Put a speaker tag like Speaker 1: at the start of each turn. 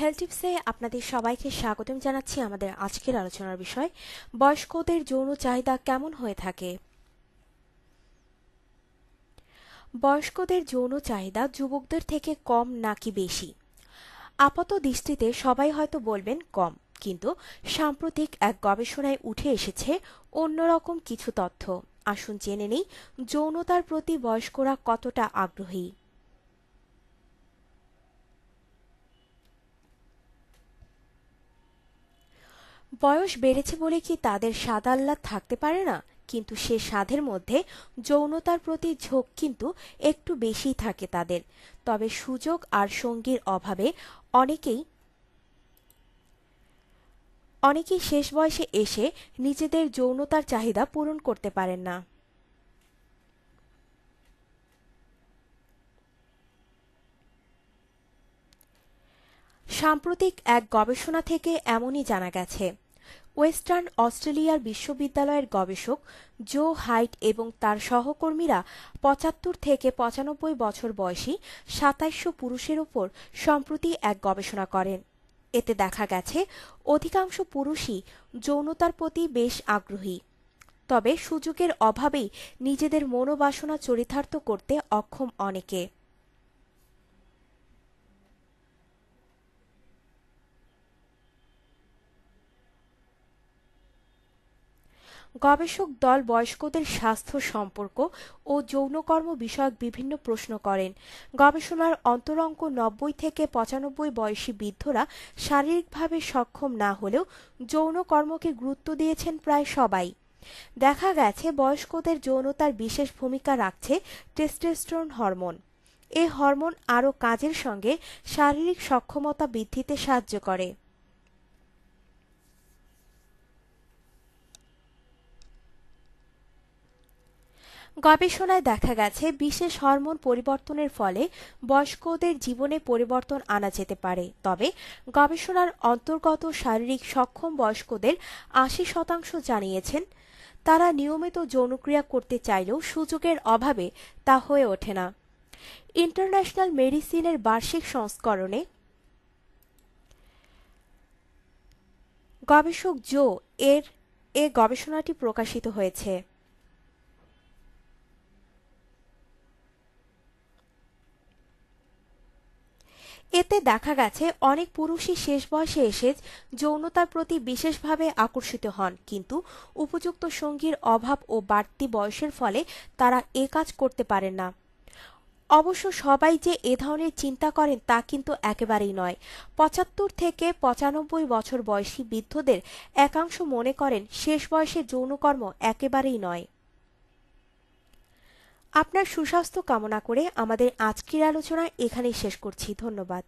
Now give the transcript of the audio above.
Speaker 1: Health টিপসে আপনাদের সবাইকে স্বাগতম জানাচ্ছি আমাদের আজকের আলোচনার বিষয়, বয়স্কদের যৌন চাহিদা কেমন হয়ে থাকে? বয়স্কদের যৌন চাহিদা যুবকদের থেকে কম নাকি বেশি? আপাত দৃষ্টিতে সবাই হয়তো বলবেন কম, কিন্তু সাম্প্রতিক এক গবেষণায় উঠে এসেছে অন্যরকম কিছু তথ্য। আসুন জেনে নেই, যৌনতার প্রতি বয়স্করা কতটা আগ্রহী। বয়স বেড়েছে বলে কি তাদের স্বাদ আহ্লাদ থাকতে পারে না? কিন্তু সে স্বাদের মধ্যে যৌনতার প্রতি ঝোঁক কিন্তু একটু বেশিই থাকে তাদের। তবে সুযোগ আর সঙ্গীর অভাবে অনেকেই অনেকেই শেষ বয়সে এসে নিজেদের যৌনতার চাহিদা পূরণ করতে পারেন না। সাম্প্রতিক এক গবেষণা থেকে এমনই জানা গেছে ওয়েস্টার্ন অস্ট্রেলিয়ার বিশ্ববিদ্যালয়ের গবেষক জো হাইট এবং তার সহকর্মীরা পঁচাত্তর থেকে পঁচানব্বই বছর বয়সী সাতাইশশো পুরুষের ওপর সম্প্রতি এক গবেষণা করেন। এতে দেখা গেছে, অধিকাংশ পুরুষই যৌনতার প্রতি বেশ আগ্রহী। তবে সুযোগের অভাবেই নিজেদের মনোবাসনা চরিতার্থ করতে অক্ষম অনেকে। গবেষক দল বয়স্কদের স্বাস্থ্য সম্পর্ক ও যৌনকর্ম বিষয়ক বিভিন্ন প্রশ্ন করেন। গবেষণার অন্তরঙ্গ নব্বই থেকে পঁচানব্বই বয়সী বৃদ্ধরা শারীরিকভাবে সক্ষম না হলেও যৌনকর্মকে গুরুত্ব দিয়েছেন প্রায় সবাই। দেখা গেছে বয়স্কদের যৌনতার বিশেষ ভূমিকা রাখছে টেস্টোস্টেরন হরমোন। এ হরমোন আরও কাজের সঙ্গে শারীরিক সক্ষমতা বৃদ্ধিতে সাহায্য করে। গবেষণায় দেখা গেছে, বিশেষ হরমোন পরিবর্তনের ফলে বয়স্কদের জীবনে পরিবর্তন আনা যেতে পারে। তবে গবেষণার অন্তর্গত শারীরিক সক্ষম বয়স্কদের আশি শতাংশ জানিয়েছেন, তারা নিয়মিত যৌনক্রিয়া করতে চাইলেও সুযোগের অভাবে তা হয়ে ওঠে না। ইন্টারন্যাশনাল মেডিসিনের বার্ষিক সংস্করণে গবেষক জো এর এ গবেষণাটি প্রকাশিত হয়েছে। এতে দেখা গেছে অনেক পুরুষই শেষ বয়সে এসে যৌনতার প্রতি বিশেষভাবে আকর্ষিত হন। কিন্তু উপযুক্ত সঙ্গীর অভাব ও বাড়তি বয়সের ফলে তারা এ কাজ করতে পারেন না। অবশ্য সবাই যে এ ধরনের চিন্তা করেন তা কিন্তু একেবারেই নয়। পঁচাত্তর থেকে পঁচানব্বই বছর বয়সী বৃদ্ধদের একাংশ মনে করেন শেষ বয়সে যৌনকর্ম একেবারেই নয়। আপনার সুস্বাস্থ্য কামনা করে আমাদের আজকের আলোচনা এখানেই শেষ করছি। ধন্যবাদ।